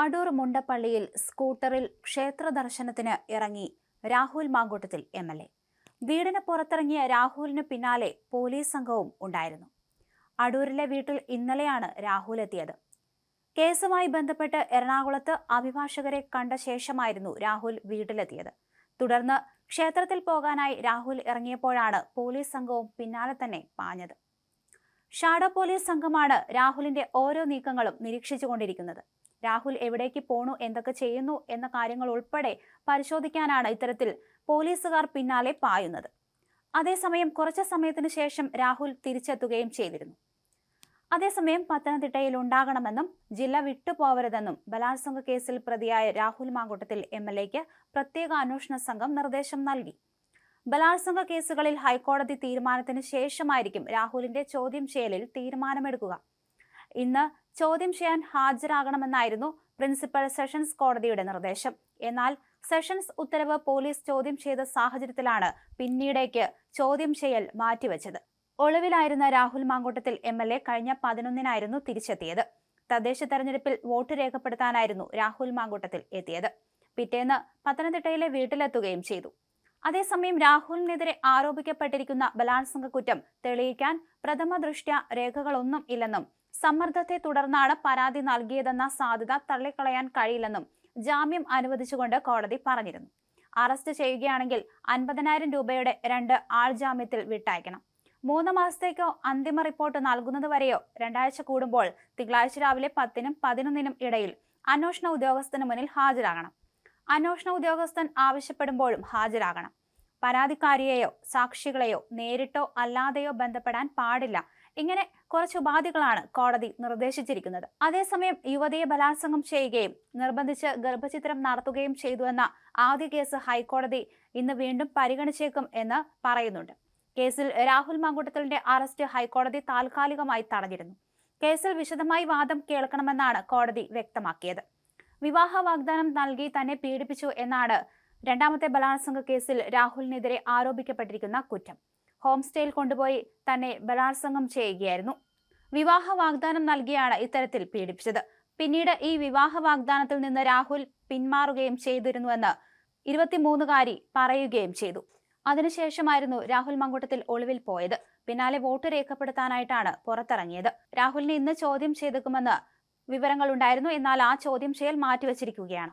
അടൂർ മുണ്ടപ്പള്ളിയിൽ സ്കൂട്ടറിൽ ക്ഷേത്ര ദർശനത്തിന് ഇറങ്ങി Rahul Mankoottathil M L A. വീടിന് പുറത്തിറങ്ങിയ രാഹുലിന് പിന്നാലെ പോലീസ് സംഘവും ഉണ്ടായിരുന്നു. അടൂരിലെ വീട്ടിൽ ഇന്നലെയാണ് രാഹുൽ എത്തിയത്. കേസുമായി ബന്ധപ്പെട്ട് എറണാകുളത്ത് അഭിഭാഷകരെ കണ്ട ശേഷമായിരുന്നു രാഹുൽ വീട്ടിലെത്തിയത്. തുടർന്ന് ക്ഷേത്രത്തിൽ പോകാനായി രാഹുൽ ഇറങ്ങിയപ്പോഴാണ് പോലീസ് സംഘവും പിന്നാലെ തന്നെ പാഞ്ഞത്. ഷാഡോ പോലീസ് സംഘമാണ് രാഹുലിന്റെ ഓരോ നീക്കങ്ങളും നിരീക്ഷിച്ചുകൊണ്ടിരിക്കുന്നത്. രാഹുൽ എവിടേക്ക് പോണു എന്തൊക്കെ ചെയ്യുന്നു എന്ന കാര്യങ്ങൾ ഉൾപ്പെടെ പരിശോധിക്കാനാണ് ഇത്തരത്തിൽ പോലീസുകാർ പിന്നാലെ പായുന്നത്. അതേസമയം കുറച്ച് സമയത്തിന് ശേഷം രാഹുൽ തിരിച്ചെത്തുകയും ചെയ്തിരുന്നു. അതേസമയം പത്തനംതിട്ടയിൽ ഉണ്ടാകണമെന്നും ജില്ല വിട്ടുപോവരുതെന്നും ബലാത്സംഗ കേസിൽ പ്രതിയായ രാഹുൽ മാങ്കൂട്ടത്തിൽ എം എൽ എക്ക് പ്രത്യേക അന്വേഷണ സംഘം നിർദ്ദേശം നൽകി. ബലാത്സംഗ കേസുകളിൽ ഹൈക്കോടതി തീരുമാനത്തിന് ശേഷമായിരിക്കും രാഹുലിന്റെ ചോദ്യം ചെയ്യലിൽ തീരുമാനമെടുക്കുക. ഇന്ന് ചോദ്യം ചെയ്യാൻ ഹാജരാകണമെന്നായിരുന്നു പ്രിൻസിപ്പൽ സെഷൻസ് കോടതിയുടെ നിർദ്ദേശം. എന്നാൽ സെഷൻസ് ഉത്തരവ് പോലീസ് ചോദ്യം ചെയ്ത സാഹചര്യത്തിലാണ് പിന്നീടേക്ക് ചോദ്യം ചെയ്യൽ മാറ്റിവെച്ചത്. ഒളിവിലായിരുന്ന Rahul Mankoottathil M L A കഴിഞ്ഞ പതിനൊന്നിനായിരുന്നു തിരിച്ചെത്തിയത്. തദ്ദേശ തെരഞ്ഞെടുപ്പിൽ വോട്ട് രേഖപ്പെടുത്താനായിരുന്നു രാഹുൽ മാങ്കൂട്ടത്തിൽ എത്തിയത്. പിറ്റേന്ന് പത്തനംതിട്ടയിലെ വീട്ടിലെത്തുകയും ചെയ്തു. അതേസമയം രാഹുലിനെതിരെ ആരോപിക്കപ്പെട്ടിരിക്കുന്ന ബലാത്സംഗ കുറ്റം തെളിയിക്കാൻ പ്രഥമ ദൃഷ്ട്യ രേഖകളൊന്നും ഇല്ലെന്നും സമ്മർദ്ദത്തെ തുടർന്നാണ് പരാതി നൽകിയതെന്ന സാധ്യത തള്ളിക്കളയാൻ കഴിയില്ലെന്നും ജാമ്യം അനുവദിച്ചുകൊണ്ട് കോടതി പറഞ്ഞിരുന്നു. അറസ്റ്റ് ചെയ്യുകയാണെങ്കിൽ അൻപതിനായിരം രൂപയുടെ രണ്ട് ആൾ ജാമ്യത്തിൽ വിട്ടയക്കണം. മൂന്ന് മാസത്തേക്കോ അന്തിമ റിപ്പോർട്ട് നൽകുന്നതുവരെയോ രണ്ടാഴ്ച കൂടുമ്പോൾ തിങ്കളാഴ്ച രാവിലെ പത്തിനും പതിനൊന്നിനും ഇടയിൽ അന്വേഷണ ഉദ്യോഗസ്ഥന് മുന്നിൽ ഹാജരാകണം. അന്വേഷണ ഉദ്യോഗസ്ഥൻ ആവശ്യപ്പെടുമ്പോഴും ഹാജരാകണം. പരാതിക്കാരിയെയോ സാക്ഷികളെയോ നേരിട്ടോ അല്ലാതെയോ ബന്ധപ്പെടാൻ പാടില്ല. ഇങ്ങനെ കുറച്ച് ഉപാധികളാണ് കോടതി നിർദ്ദേശിച്ചിരിക്കുന്നത്. അതേസമയം യുവതിയെ ബലാത്സംഗം ചെയ്യുകയും നിർബന്ധിച്ച് ഗർഭചിത്രം നടത്തുകയും ചെയ്തുവെന്ന ആദ്യ കേസ് ഹൈക്കോടതി ഇന്ന് വീണ്ടും പരിഗണിച്ചേക്കും എന്ന് പറയുന്നുണ്ട്. കേസിൽ രാഹുൽ മങ്കുട്ടത്തലിന്റെ അറസ്റ്റ് ഹൈക്കോടതി താൽക്കാലികമായി തടഞ്ഞിരുന്നു. കേസിൽ വിശദമായി വാദം കേൾക്കണമെന്നാണ് കോടതി വ്യക്തമാക്കിയത്. വിവാഹ വാഗ്ദാനം നൽകി തന്നെ പീഡിപ്പിച്ചു എന്നാണ് രണ്ടാമത്തെ ബലാത്സംഗ കേസിൽ രാഹുലിനെതിരെ ആരോപിക്കപ്പെട്ടിരിക്കുന്ന കുറ്റം. ഹോം സ്റ്റേയിൽ കൊണ്ടുപോയി തന്നെ ബലാത്സംഗം ചെയ്യുകയായിരുന്നു. വിവാഹ വാഗ്ദാനം നൽകിയാണ് ഇത്തരത്തിൽ പീഡിപ്പിച്ചത്. പിന്നീട് ഈ വിവാഹ വാഗ്ദാനത്തിൽ നിന്ന് രാഹുൽ പിന്മാറുകയും ചെയ്തിരുന്നുവെന്ന് ഇരുപത്തിമൂന്നുകാരി പറയുകയും ചെയ്തു. അതിനുശേഷമായിരുന്നു രാഹുൽ മങ്കൂട്ടത്തിൽ ഒളിവിൽ പോയത്. പിന്നാലെ വോട്ട് രേഖപ്പെടുത്താനായിട്ടാണ് പുറത്തിറങ്ങിയത്. രാഹുലിനെ ഇന്ന് ചോദ്യം ചെയ്തേക്കുമെന്ന് വിവരങ്ങൾ ഉണ്ടായിരുന്നു എന്നാൽ ആ ചോദ്യം ചെയ്യൽ മാറ്റിവെച്ചിരിക്കുകയാണ്.